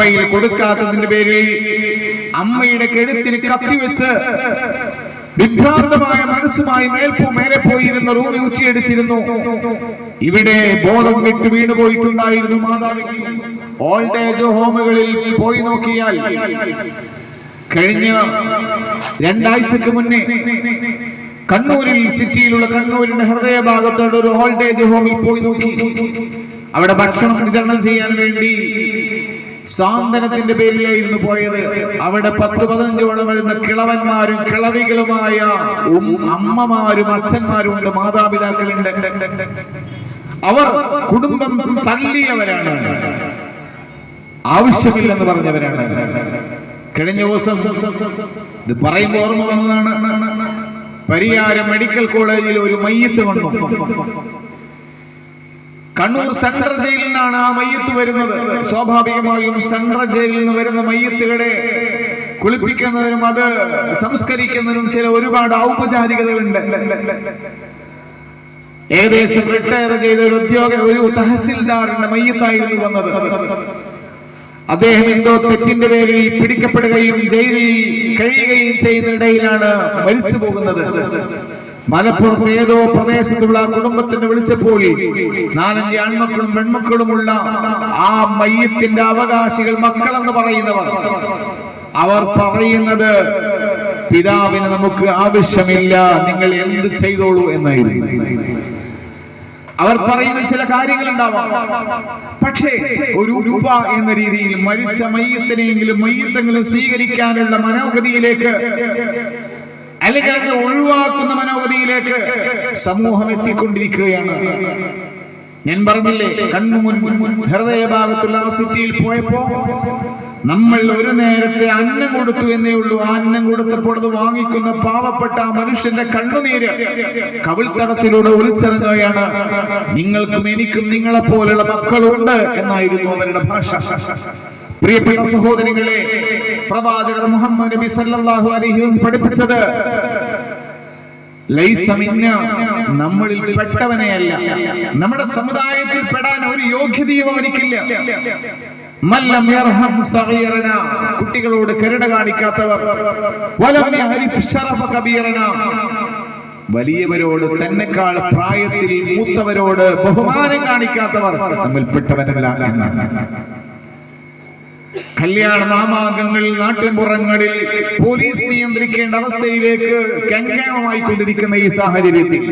Mobile കൊടുക്കാത്തതിന്റെ പേരിൽ അമ്മയുടെ കെഴുത്തിന് കത്തിവെച്ച് വിഭ്രാന്തമായ മനസ്സുമായി മേൽപ്പോ മേലെ പോയിരുന്ന റൂമി ഉച്ചയടിച്ചിരുന്നു ഇവിടെ ബോധം വിട്ട് വീണ് പോയിട്ടുണ്ടായിരുന്നു ഏജ് ഹോമുകളിൽ പോയി നോക്കിയാൽ കഴിഞ്ഞ രണ്ടാഴ്ചക്ക് മുന്നേ കണ്ണൂരിൽ സിറ്റിയിലുള്ള കണ്ണൂരിന്റെ ഹൃദയഭാഗത്തോട് ഒരു ഓൾഡ് ഏജ് ഹോമിൽ പോയി നോക്കി. അവിടെ ഭക്ഷണം വിതരണം ചെയ്യാൻ വേണ്ടി സാന്ത്വനത്തിന്റെ പേരിലായിരുന്നു പോയത്. അവിടെ പത്ത് പതിനഞ്ചോളം വരുന്ന കിളവന്മാരും കിളവികളുമായ അമ്മമാരും അച്ഛന്മാരും ഉണ്ട് മാതാപിതാക്കളുണ്ട്. അവർ കുടുംബം തള്ളിയവരാണ്. ആവശ്യമില്ലെന്ന് പറഞ്ഞവരാണ്. കഴിഞ്ഞ ദിവസം ഇത് പറയുമ്പോൾ ഓർമ്മ വന്നതാണ്. പരിയാരം മെഡിക്കൽ കോളേജിൽ ഒരു മയ്യത്ത് വന്നു. കണ്ണൂർ സെൻട്രൽ ജയിലിൽ നിന്നാണ് ആ മയ്യത്ത് വരുന്നത്. സ്വാഭാവികമായും സെൻട്രൽ ജയിലിൽ നിന്ന് വരുന്ന മയ്യത്തുകളെ കുളിപ്പിക്കുന്നതിനും അത് സംസ്കരിക്കുന്നതിനും ചില ഒരുപാട് ഔപചാരികതകളുണ്ട്. ഏകദേശം റിട്ടയർ ചെയ്ത ഒരു ഉദ്യോഗ ഒരു തഹസിൽദാറിന്റെ മയ്യത്തായിരുന്നു വന്നത്. അദ്ദേഹം എന്തോ തെറ്റിന്റെ പേരിൽ പിടിക്കപ്പെടുകയും ജയിലിൽ കഴിയുകയും ചെയ്യുന്നതിനിടയിലാണ് മരിച്ചു പോകുന്നത് മലപ്പുറത്ത് ഏതോ പ്രദേശത്തുള്ള കുടുംബത്തിന് വിളിച്ചപ്പോൾ നാലഞ്ച് ആൺമക്കളും പെൺമക്കളുമുള്ള ആ മയ്യത്തിന്റെ അവകാശികൾ മക്കളെന്ന് പറയുന്നവർ. അവർ പറയുന്നത് പിതാവിന് നമുക്ക് ആവശ്യമില്ല നിങ്ങൾ എന്ത് ചെയ്തോളൂ എന്നായിരുന്നു. അവർ പറയുന്ന ചില കാര്യങ്ങൾ ഉണ്ടാവാം പക്ഷേ ഒരു രൂപ എന്ന രീതിയിൽ മരിച്ച മയ്യത്തിനെങ്കിലും മയ്യത്തെങ്കിലും സ്വീകരിക്കാനുള്ള മനോഗതിയിലേക്ക് അല്ലെങ്കിൽ അതിനെ ഒഴിവാക്കുന്ന മനോഗതിയിലേക്ക് സമൂഹം എത്തിക്കൊണ്ടിരിക്കുകയാണ്. ഞാൻ പറഞ്ഞില്ലേ കണ്ണു മുൻ ഹൃദയഭാഗത്തുള്ള ആ സിറ്റിയിൽ പോയപ്പോ നമ്മൾ ഒരു നേരത്തെ അന്നം കൊടുത്തു എന്നേ ഉള്ളൂ. ആ അന്നം കൊടുത്തപ്പോൾ അത് വാങ്ങിക്കുന്ന പാവപ്പെട്ട ആ മനുഷ്യന്റെ കണ്ണുനീര് കവിൾത്തടത്തിലൂടെ ഒലിച്ചിറങ്ങുകയാണ്. നിങ്ങൾക്കും എനിക്കും നിങ്ങളെ പോലുള്ള മക്കളുണ്ട് എന്നായിരുന്നു അവരുടെ ഭാഷ. പ്രിയപ്പെട്ട സഹോദരങ്ങളെ പ്രവാചകർ മുഹമ്മദ് നബി സല്ലല്ലാഹു അലൈഹി വസല്ലം പഠിപ്പിച്ചത് നമ്മളിൽ പെട്ടവനെയല്ല. നമ്മുടെ സമുദായത്തിൽ പെടാൻ ഒരു യോഗ്യതയും അവനിക്കില്ല. കുട്ടികളോട് കരുണ കാണിക്കാത്തവർ. വലിയവരോട് തന്നെക്കാൾ പ്രായത്തിൽ മൂത്തവരോട് ബഹുമാനം കാണിക്കാത്തവർ നമ്മിൽ പെട്ടവനല്ല എന്നാണ് കല്യാണ മാമാങ്കങ്ങളിൽ നാട്ടിൻപുറങ്ങളിൽ പോലീസ് നിയന്ത്രിക്കേണ്ട അവസ്ഥയിലേക്ക് കങ്കേമമായി കൊണ്ടിരിക്കുന്ന ഈ സാഹചര്യത്തിൽ.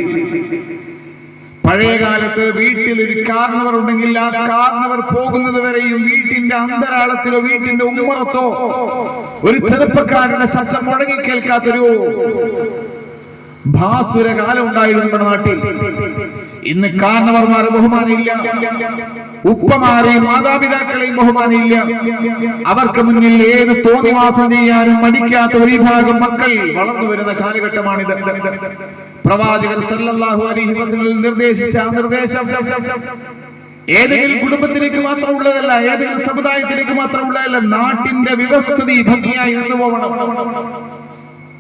പഴയ കാലത്ത് വീട്ടിൽ ഒരു കാർണവർ ഉണ്ടെങ്കിൽ ആ കാർണവർ പോകുന്നത് വരെയും വീട്ടിന്റെ അന്തരാളത്തിലോ വീട്ടിന്റെ ഉമ്മറത്തോ ഒരു ചെറുപ്പക്കാരന്റെ ശബ്ദം മുടങ്ങി കേൾക്കാത്തൊരു ഭാസുര കാലം ഉണ്ടായിരുന്നു നമ്മുടെ നാട്ടിൽ. ഇന്ന് കാരണവർമാർ ബഹുമാനമില്ല ഉപ്പമാരെയും മാതാപിതാക്കളെയും ബഹുമാനമില്ല അവർക്ക് മുന്നിൽ ഏത് തോന്നിവാസം ചെയ്യാനും മടിക്കാത്ത ഒരു വിഭാഗം മക്കൾ വളർന്നു വരുന്ന കാലഘട്ടമാണിത്. പ്രവാചകൻ സല്ലല്ലാഹു അലൈഹി വസല്ലം നിർദ്ദേശിച്ച നിർദ്ദേശം ഏതെങ്കിലും കുടുംബത്തിലേക്ക് മാത്രം ഉള്ളതല്ല ഏതെങ്കിലും സമുദായത്തിലേക്ക് മാത്രം ഉള്ളതല്ല നാട്ടിന്റെ വ്യവസ്ഥിതി ഭംഗിയായി നിന്ന് പോകണം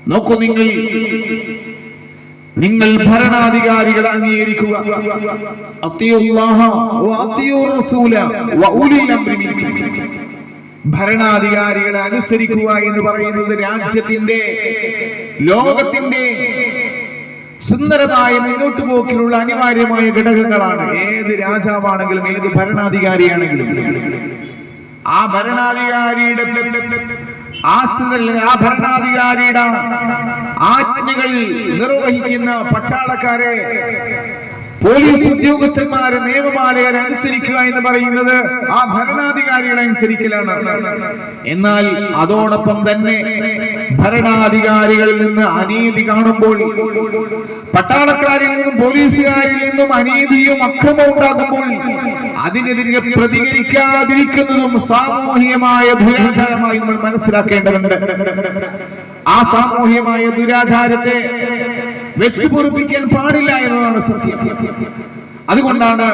നോക്കൂ നിങ്ങൾ ഉലിൽ അംരി അംഗീകരിക്കുക. ഭരണാധികാരികളെ അനുസരിക്കുക എന്ന് പറയുന്നത് രാജ്യത്തിന്റെ ലോകത്തിന്റെ സുന്ദരമായ മുന്നോട്ട് പോക്കിലുള്ള അനിവാര്യമായ ഘടകങ്ങളാണ്. ഏത് രാജാവാണെങ്കിലും ഏത് ഭരണാധികാരിയാണെങ്കിലും ആ ഭരണാധികാരിയുടെ ആശ്രിതരിൽ ആ ഭരണാധികാരിയുടെ ആജ്ഞകൾ നിർവഹിക്കുന്ന പട്ടാളക്കാരെ പോലീസ് ഉദ്യോഗസ്ഥന്മാരെ നിയമപാലകരെ അനുസരിക്കുക എന്ന് പറയുന്നത് ആ ഭരണാധികാരികളെ അനുസരിക്കലാണ്. എന്നാൽ അതോടൊപ്പം തന്നെ ഭരണാധികാരികളിൽ നിന്ന് അനീതി കാണുമ്പോൾ പട്ടാളക്കാരിൽ നിന്നും പോലീസുകാരിൽ നിന്നും അനീതിയും അക്രമവും ഉണ്ടാകുമ്പോൾ അതിനെതിരെ പ്രതികരിക്കാതിരിക്കുന്നതും സാമൂഹികമായ ദുരാചാരമായി നമ്മൾ മനസ്സിലാക്കേണ്ടതുണ്ട്. ആ സാമൂഹികമായ ദുരാചാരത്തെ വെച്ച് പൊറിപ്പിക്കാൻ പാടില്ല എന്നതാണ് സത്യം. അതുകൊണ്ടാണ്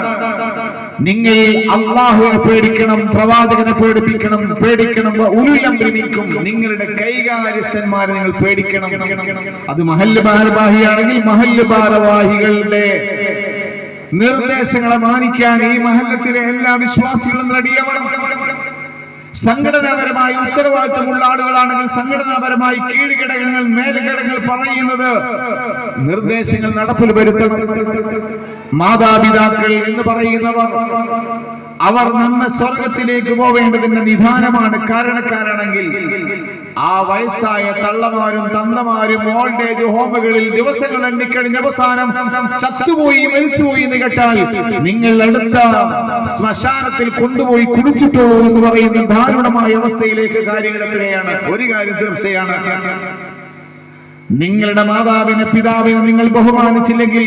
നിങ്ങൾ അള്ളാഹുവിനെ പേടിക്കണം പ്രവാചകനെ പേടിപ്പിക്കണം പേടിക്കണം ഉരുളം പ്രമിക്കും നിങ്ങളുടെ കൈകാര്യസ്ഥന്മാരെ നിങ്ങൾ പേടിക്കണം. അത് മഹല്ല് ഭാരവാഹിയാണെങ്കിൽ മഹല്ല് ഭാരവാഹികളുടെ നിർദ്ദേശങ്ങളെ മാനിക്കാൻ ഈ മഹല്ലത്തിലെ എല്ലാ വിശ്വാസികളും റെഡിയാവണം. സംഘടനാപരമായി ഉത്തരവാദിത്തമുള്ള ആളുകളാണെങ്കിൽ സംഘടനാപരമായി കീഴ്ഘടകങ്ങൾ മേൽഘടകങ്ങൾ പറയുന്നത് നിർദ്ദേശങ്ങൾ നടപ്പിൽ വരുത്തണം. മാതാപിതാക്കൾ എന്ന് പറയുന്നവർ അവർ നമ്മെ സ്വർഗത്തിലേക്ക് പോവേണ്ടതിന്റെ നിധാനമാണ് കാരണക്കാരാണെങ്കിൽ ആ വയസ്സായ തള്ളമാരും തന്തമാരും ഓൾഡ് ഏജ് ഹോമുകളിൽ ദിവസങ്ങൾ എണ്ണിക്കഴിഞ്ഞ അവസാനം ചത്തുപോയി മരിച്ചുപോയി എന്ന് കേട്ടാൽ നിങ്ങൾ അടുത്ത ശ്മശാനത്തിൽ കൊണ്ടുപോയി കുടിച്ചിട്ടുള്ളൂ എന്ന് പറയുന്ന ദാരുണമായ അവസ്ഥയിലേക്ക് കാര്യങ്ങൾ എത്തുകയാണ്. ഒരു കാര്യം തീർച്ചയാണ്. നിങ്ങളുടെ മാതാവിനെ പിതാവിനെ നിങ്ങൾ ബഹുമാനിച്ചില്ലെങ്കിൽ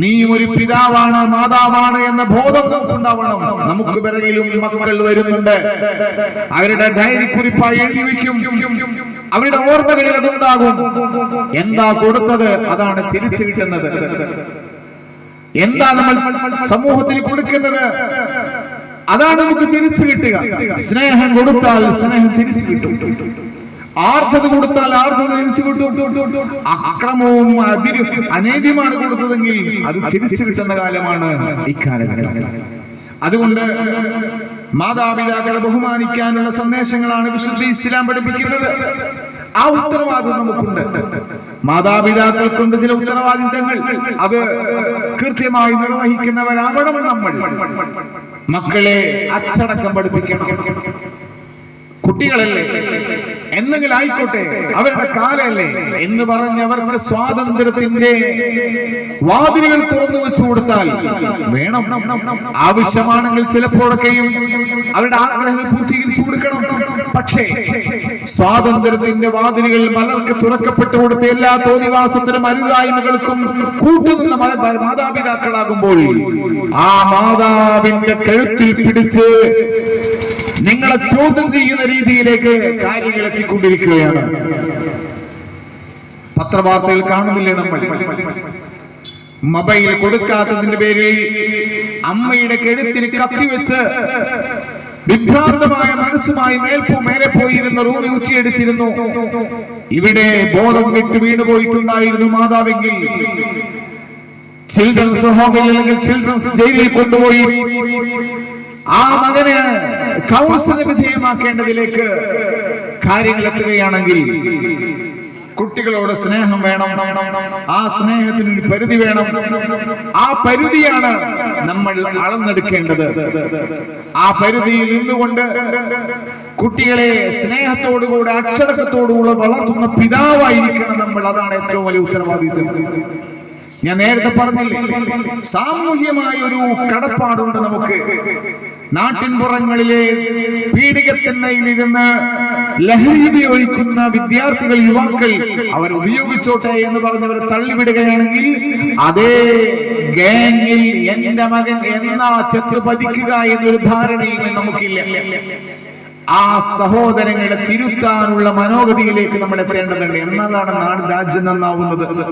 നീ ഒരു പിതാവാണ് മാതാവാണ് എന്ന ബോധം നമുക്കുണ്ടാവണം. നമുക്ക് പിറകിലും മക്കൾ വരുന്നുണ്ട്. അവരുടെ ഡയറി കുറിപ്പായി എഴുതി വയ്ക്കും. അവരുടെ ഓർമ്മകളിൽ അതുണ്ടാകും. എന്താ കൊടുത്തത്? അതാണ് തിരിച്ചു കിട്ടുന്നത്. എന്താ നമ്മൾ സമൂഹത്തിൽ കൊടുക്കുന്നത്? അതാണ് നമുക്ക് തിരിച്ചു കിട്ടുക. സ്നേഹം കൊടുത്താൽ സ്നേഹം തിരിച്ചു കിട്ടും. ആർദ്രത കൊടുത്താൽ ആർദ്രത തിരിച്ചു അക്രമവും അതിര് അനേദ്യമാണ് കൊടുത്തതെങ്കിൽ അത് തിരിച്ചു കിട്ടുന്ന കാലമാണ് ഇക്കാലഘട്ടം അതുകൊണ്ട് മാതാപിതാക്കളെ ബഹുമാനിക്കാനുള്ള സന്ദേശങ്ങളാണ് വിശുദ്ധ ഇസ്ലാം പഠിപ്പിക്കുന്നത്. ആ ഉത്തരവാദിത്വം നമുക്കുണ്ട്. മാതാപിതാക്കൾക്കുണ്ട് ചില ഉത്തരവാദിത്തങ്ങൾ. അത് കൃത്യമായി നിർവഹിക്കുന്നവരാവണം നമ്മൾ. മക്കളെ അച്ചടക്കം പഠിപ്പിക്കണം. കുട്ടികളല്ലേ? എന്തെങ്കിലും ആയിക്കോട്ടെ അവരുടെ കാലല്ലേ? എന്ന് പറഞ്ഞ് അവർക്ക് സ്വാതന്ത്ര്യത്തിന്റെ വാതിലുകൾ തുറന്നു വെച്ചു കൊടുത്താൽ വേണം. ആവശ്യമാണെങ്കിൽ ചിലപ്പോഴൊക്കെയും അവരുടെ ആഗ്രഹങ്ങൾ പൂർത്തീകരിച്ചു കൊടുക്കണം. പക്ഷേ സ്വാതന്ത്ര്യത്തിന്റെ വാതിലുകൾ മലർക്ക് തുറക്കപ്പെട്ടു കൊടുത്ത എല്ലാ തോന്നിവാസത്തിനും അരുതായ്മകൾക്കും കൂട്ടുനിന്ന മാതാപിതാക്കളാകുമ്പോൾ ആ മാതാവിന്റെ കഴുത്തിൽ പിടിച്ച് നിങ്ങളെ ചോദ്യം ചെയ്യുന്ന രീതിയിലേക്ക് കാര്യങ്ങൾ എത്തിക്കൊണ്ടിരിക്കുകയാണ്. പത്രവാർത്തയിൽ കാണുന്നില്ലേ നമ്മൾ? മൊബൈൽ കൊടുക്കാത്തതിന്റെ പേരിൽ അമ്മയുടെ കെഴുത്തിന് കത്തിവെച്ച് വിഭ്രാന്തമായ മനസ്സുമായി മേൽപ്പോ മേലെ പോയിരുന്ന റൂമി ഉച്ചയടിച്ചിരുന്നു ഇവിടെ ബോധം വിട്ട് വീണ് പോയിട്ടുണ്ടായിരുന്നു മാതാവെങ്കിൽ. ചിൽഡ്രൻസ് ഹോമിൽ അല്ലെങ്കിൽ ചിൽഡ്രൻസ് ജയിലിൽ കൊണ്ടുപോയി. ആ മകന് കൗൺസിലിന് വിധേയമാക്കേണ്ടതിലേക്ക് കാര്യങ്ങൾ എത്തുകയാണെങ്കിൽ കുട്ടികളോട് സ്നേഹം വേണം. ആ സ്നേഹത്തിന് ഒരു പരിധി വേണം. ആ പരിധിയാണ് നമ്മൾ അളന്നെടുക്കേണ്ടത്. ആ പരിധിയിൽ നിന്നുകൊണ്ട് കുട്ടികളെ സ്നേഹത്തോടുകൂടെ അച്ചടക്കത്തോടുകൂടെ വളർത്തുന്ന പിതാവായിരിക്കണം നമ്മൾ. അതാണ് ഏറ്റവും വലിയ ഉത്തരവാദിത്വം. ഞാൻ നേരത്തെ പറഞ്ഞില്ലേ സാമൂഹ്യമായ ഒരു കടപ്പാടുണ്ട് നമുക്ക്. നാട്ടിൻപുറങ്ങളിലെ പീഡികത്തെണ്ണയിലിരുന്ന് ലഹരി ഒഴിക്കുന്ന വിദ്യാർത്ഥികൾ യുവാക്കൾ അവർ ഉപയോഗിച്ചോട്ടെ എന്ന് പറഞ്ഞവർ തള്ളിവിടുകയാണെങ്കിൽ അതേ ഗാങ്ങിൽ എന്റെ മകൻ എന്നാ ചത്ര പതിക്കുക എന്നൊരു ധാരണയും നമുക്കില്ല. ആ സഹോദരങ്ങളെ തിരുത്താനുള്ള മനോഗതിയിലേക്ക് നമ്മൾ എത്തേണ്ടതുണ്ട്. എന്നാലാണ് നാട് രാജ്യം നന്നാവുന്നത്.